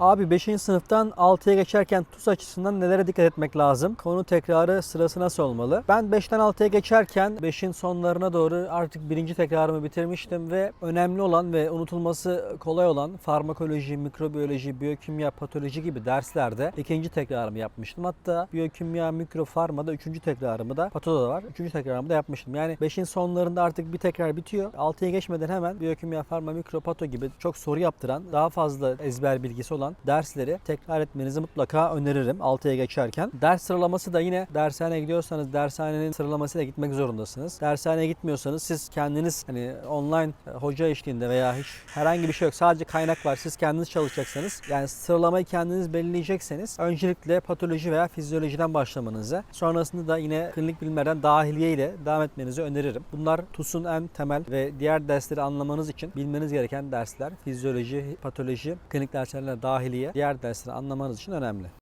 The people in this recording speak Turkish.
Abi 5. sınıftan 6'ya geçerken TUS açısından nelere dikkat etmek lazım? Konu tekrarı sırası nasıl olmalı? Ben 5'ten 6'ya geçerken 5'in sonlarına doğru artık birinci tekrarımı bitirmiştim ve önemli olan ve unutulması kolay olan farmakoloji, mikrobiyoloji, biyokimya, patoloji gibi derslerde ikinci tekrarımı yapmıştım. Hatta biyokimya, mikrofarmada üçüncü tekrarımı da patoda var. Üçüncü tekrarımı da yapmıştım. Yani 5'in sonlarında artık bir tekrar bitiyor. 6'ya geçmeden hemen biyokimya, farma, mikropato gibi çok soru yaptıran, daha fazla ezber bilgisi olan dersleri tekrar etmenizi mutlaka öneririm 6'ya geçerken. Ders sıralaması da yine dershaneye gidiyorsanız dershanenin sıralamasıyla gitmek zorundasınız. Dershaneye gitmiyorsanız siz kendiniz hani online e, hoca eşliğinde veya hiç herhangi bir şey yok. Sadece kaynak var. Siz kendiniz çalışacaksınız. Yani sıralamayı kendiniz belirleyecekseniz öncelikle patoloji veya fizyolojiden başlamanızı sonrasında da yine klinik bilimlerden dahiliye ile devam etmenizi öneririm. Bunlar TUS'un en temel ve diğer dersleri anlamanız için bilmeniz gereken dersler. Fizyoloji, patoloji, klinik derslerine dahiliye diğer dersleri anlamanız için önemli.